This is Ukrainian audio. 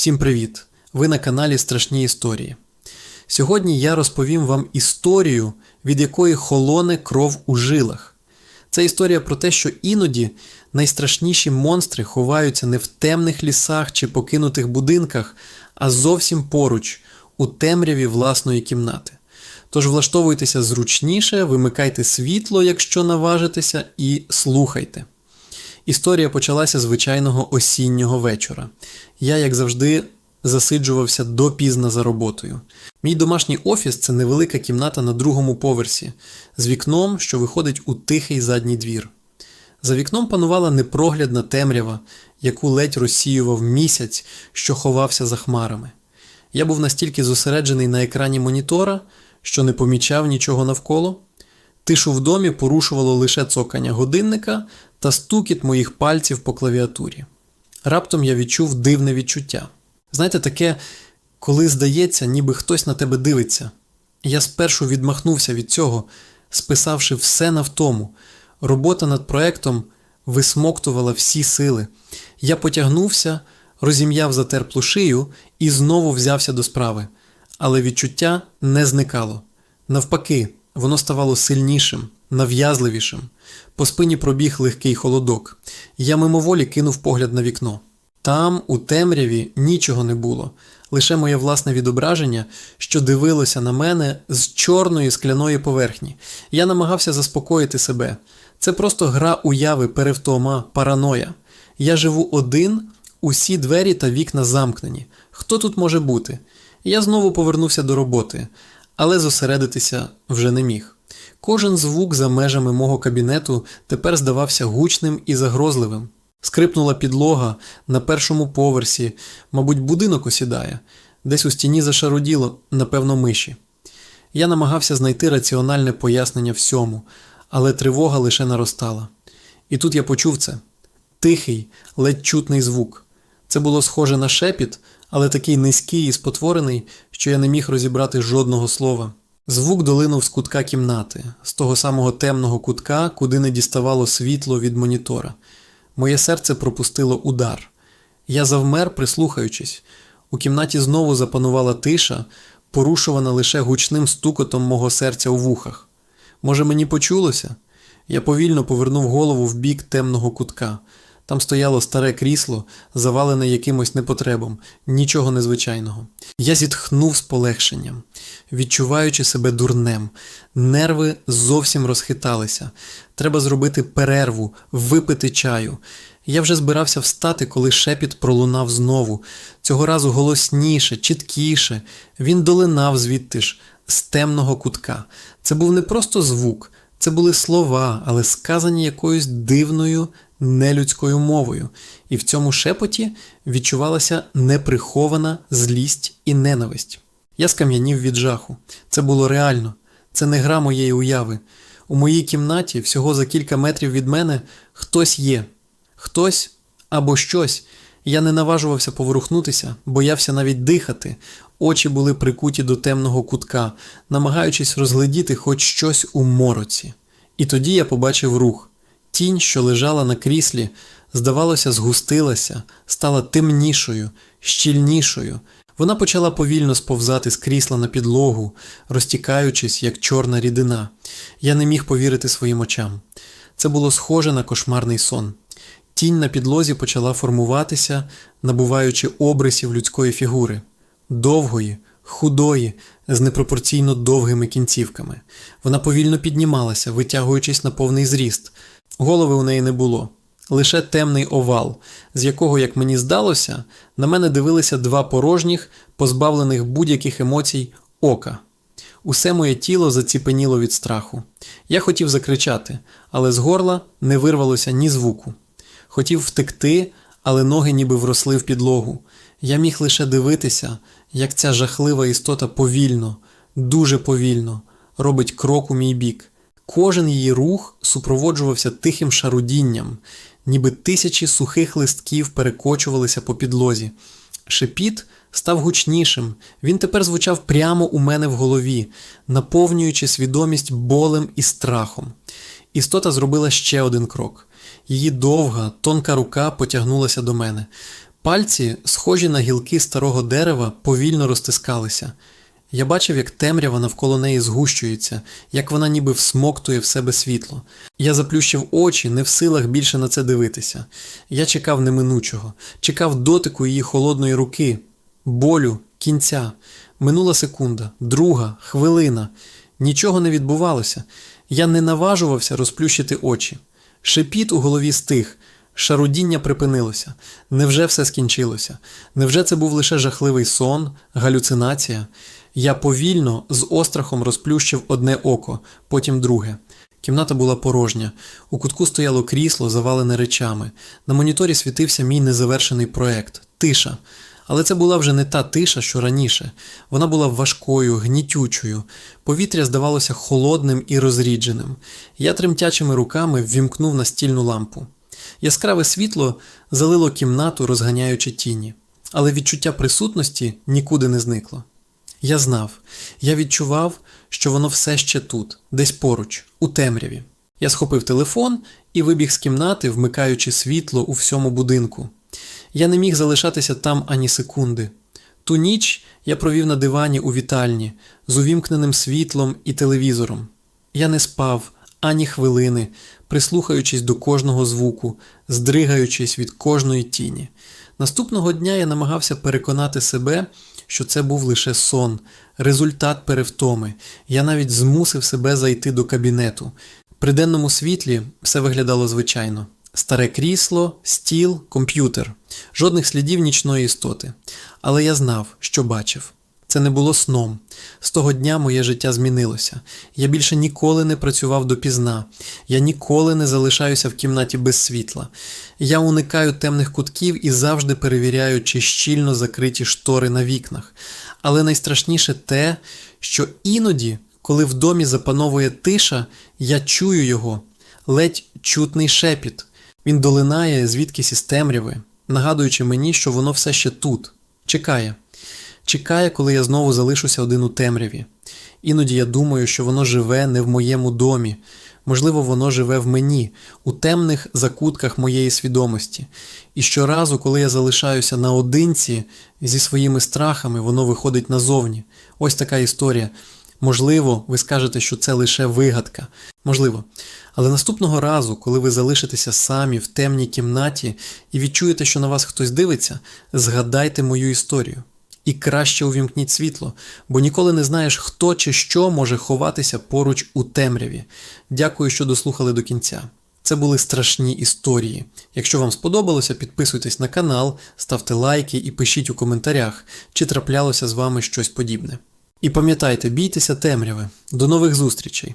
Всім привіт! Ви на каналі Страшні Історії. Сьогодні я розповім вам історію, від якої холоне кров у жилах. Це історія про те, що іноді найстрашніші монстри ховаються не в темних лісах чи покинутих будинках, а зовсім поруч, у темряві власної кімнати. Тож влаштовуйтеся зручніше, вимикайте світло, якщо наважитеся, і слухайте. Історія почалася звичайного осіннього вечора. Я, як завжди, засиджувався допізно за роботою. Мій домашній офіс це невелика кімната на другому поверсі, з вікном, що виходить у тихий задній двір. За вікном панувала непроглядна темрява, яку ледь розсіював місяць, що ховався за хмарами. Я був настільки зосереджений на екрані монітора, що не помічав нічого навколо. Тишу в домі порушувало лише цокання годинника та стукіт моїх пальців по клавіатурі. Раптом я відчув дивне відчуття. Знаєте, таке, коли здається, ніби хтось на тебе дивиться. Я спершу відмахнувся від цього, списавши все на втому. Робота над проектом висмоктувала всі сили. Я потягнувся, розім'яв затерплу шию і знову взявся до справи. Але відчуття не зникало. Навпаки, воно ставало сильнішим, нав'язливішим. По спині пробіг легкий холодок. Я мимоволі кинув погляд на вікно. Там, у темряві, нічого не було, лише моє власне відображення, що дивилося на мене з чорної скляної поверхні. Я намагався заспокоїти себе. Це просто гра уяви, перевтома, параноя. Я живу один, усі двері та вікна замкнені. Хто тут може бути? Я знову повернувся до роботи, але зосередитися вже не міг. Кожен звук за межами мого кабінету тепер здавався гучним і загрозливим. Скрипнула підлога на першому поверсі, мабуть, будинок осідає, десь у стіні зашаруділо, напевно, миші. Я намагався знайти раціональне пояснення всьому, але тривога лише наростала. І тут я почув це тихий, ледь чутний звук. Це було схоже на шепіт, але такий низький і спотворений, що я не міг розібрати жодного слова. Звук долинув з кутка кімнати, з того самого темного кутка, куди не діставало світло від монітора. Моє серце пропустило удар. Я завмер, прислухаючись. У кімнаті знову запанувала тиша, порушувана лише гучним стукотом мого серця у вухах. Може, мені почулося? Я повільно повернув голову в бік темного кутка. Там стояло старе крісло, завалене якимось непотребом, нічого незвичайного. Я зітхнув з полегшенням, відчуваючи себе дурнем. Нерви зовсім розхиталися. Треба зробити перерву, випити чаю. Я вже збирався встати, коли шепіт пролунав знову. Цього разу голосніше, чіткіше. Він долинав звідти ж, з темного кутка. Це був не просто звук, це були слова, але сказані якоюсь дивною, нелюдською мовою, і в цьому шепоті відчувалася неприхована злість і ненависть. Я скам'янів від жаху. Це було реально, це не гра моєї уяви. У моїй кімнаті, всього за кілька метрів від мене, хтось є, хтось або щось. Я не наважувався поворухнутися, боявся навіть дихати, очі були прикуті до темного кутка, намагаючись розглядіти хоч щось у мороці. І тоді я побачив рух. Тінь, що лежала на кріслі, здавалося, згустилася, стала темнішою, щільнішою. Вона почала повільно сповзати з крісла на підлогу, розтікаючись, як чорна рідина. Я не міг повірити своїм очам. Це було схоже на кошмарний сон. Тінь на підлозі почала формуватися, набуваючи обрисів людської фігури, довгої, худої, з непропорційно довгими кінцівками. Вона повільно піднімалася, витягуючись на повний зріст. Голови у неї не було, лише темний овал, з якого, як мені здалося, на мене дивилися два порожніх, позбавлених будь-яких емоцій ока. Усе моє тіло заціпеніло від страху. Я хотів закричати, але з горла не вирвалося ні звуку. Хотів втекти, але ноги ніби вросли в підлогу. Я міг лише дивитися, як ця жахлива істота повільно, дуже повільно робить крок у мій бік. Кожен її рух супроводжувався тихим шарудінням, ніби тисячі сухих листків перекочувалися по підлозі. Шепіт став гучнішим, він тепер звучав прямо у мене в голові, наповнюючи свідомість болем і страхом. Істота зробила ще один крок. Її довга, тонка рука потягнулася до мене. Пальці, схожі на гілки старого дерева, повільно розтискалися. Я бачив, як темрява навколо неї згущується, як вона ніби всмоктує в себе світло. Я заплющив очі, не в силах більше на це дивитися. Я чекав неминучого, чекав дотику її холодної руки, болю, кінця. Минула секунда, друга, хвилина. Нічого не відбувалося. Я не наважувався розплющити очі. Шепіт у голові стих. Шарудіння припинилося. Невже все скінчилося? Невже це був лише жахливий сон, галюцинація? Я повільно, з острахом розплющив одне око, потім друге. Кімната була порожня. У кутку стояло крісло, завалене речами. На моніторі світився мій незавершений проект тиша. Але це була вже не та тиша, що раніше. Вона була важкою, гнітючою. Повітря здавалося холодним і розрідженим. Я тремтячими руками ввімкнув настільну лампу. Яскраве світло залило кімнату, розганяючи тіні, але відчуття присутності нікуди не зникло. Я знав, я відчував, що воно все ще тут, десь поруч, у темряві. Я схопив телефон і вибіг з кімнати, вмикаючи світло у всьому будинку. Я не міг залишатися там ані секунди. Ту ніч я провів на дивані у вітальні з увімкненим світлом і телевізором. Я не спав ані хвилини, прислухаючись до кожного звуку, здригаючись від кожної тіні. Наступного дня я намагався переконати себе, що це був лише сон, результат перевтоми. Я навіть змусив себе зайти до кабінету. При денному світлі все виглядало звичайно. Старе крісло, стіл, комп'ютер, жодних слідів нічної істоти. Але я знав, що бачив. Це не було сном. З того дня моє життя змінилося. Я більше ніколи не працював допізна. Я ніколи не залишаюся в кімнаті без світла. Я уникаю темних кутків і завжди перевіряю, чи щільно закриті штори на вікнах. Але найстрашніше те, що іноді, коли в домі запановує тиша, я чую його, ледь чутний шепіт. Він долинає звідкись із темряви, нагадуючи мені, що воно все ще тут, чекає. Чекає, коли я знову залишуся один у темряві. Іноді я думаю, що воно живе не в моєму домі, можливо, воно живе в мені, у темних закутках моєї свідомості. І щоразу, коли я залишаюся наодинці зі своїми страхами, воно виходить назовні. Ось така історія. Можливо, ви скажете, що це лише вигадка. Можливо. Але наступного разу, коли ви залишитеся самі в темній кімнаті і відчуєте, що на вас хтось дивиться, згадайте мою історію. І краще увімкніть світло, бо ніколи не знаєш, хто чи що може ховатися поруч у темряві. Дякую, що дослухали до кінця. Це були страшні історії. Якщо вам сподобалося, підписуйтесь на канал, ставте лайки і пишіть у коментарях, чи траплялося з вами щось подібне. І пам'ятайте, бійтеся темряви. До нових зустрічей!